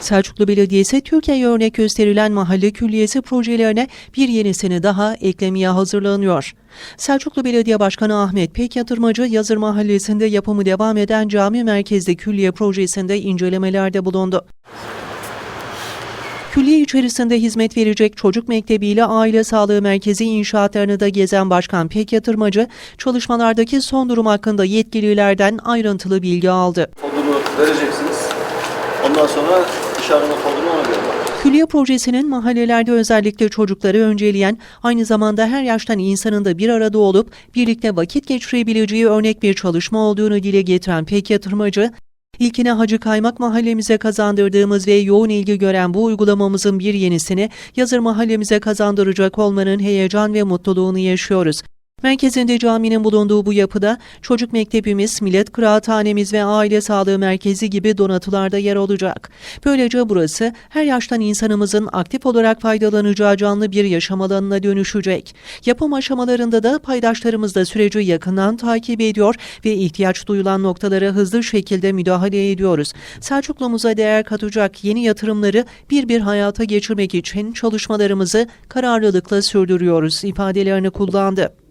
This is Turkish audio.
Selçuklu Belediyesi Türkiye'ye örnek gösterilen mahalle külliyesi projelerine bir yenisini daha eklemeye hazırlanıyor. Selçuklu Belediye Başkanı Ahmet Pek Yatırmacı, Yazır Mahallesi'nde yapımı devam eden cami merkezli külliye projesinde incelemelerde bulundu. Külliye içerisinde hizmet verecek çocuk mektebi ile aile sağlığı merkezi inşaatlarını da gezen Başkan Pek Yatırmacı, çalışmalardaki son durum hakkında yetkililerden ayrıntılı bilgi aldı. Vereceksiniz. Ondan sonra iş arama kodunu ona göre bak. Külliye projesinin mahallelerde özellikle çocukları önceleyen, aynı zamanda her yaştan insanın da bir arada olup birlikte vakit geçirebileceği örnek bir çalışma olduğunu dile getiren Pek Yatırmacı, İlkine Hacı Kaymak mahallemize kazandırdığımız ve yoğun ilgi gören bu uygulamamızın bir yenisini Yazır mahallemize kazandıracak olmanın heyecan ve mutluluğunu yaşıyoruz. Merkezinde caminin bulunduğu bu yapıda çocuk mektebimiz, millet kıraathanemiz ve aile sağlığı merkezi gibi donatılarda yer olacak. Böylece burası her yaştan insanımızın aktif olarak faydalanacağı canlı bir yaşam alanına dönüşecek. Yapım aşamalarında da paydaşlarımız da süreci yakından takip ediyor ve ihtiyaç duyulan noktalara hızlı şekilde müdahale ediyoruz. Selçuklu'muza değer katacak yeni yatırımları bir bir hayata geçirmek için çalışmalarımızı kararlılıkla sürdürüyoruz ifadelerini kullandı.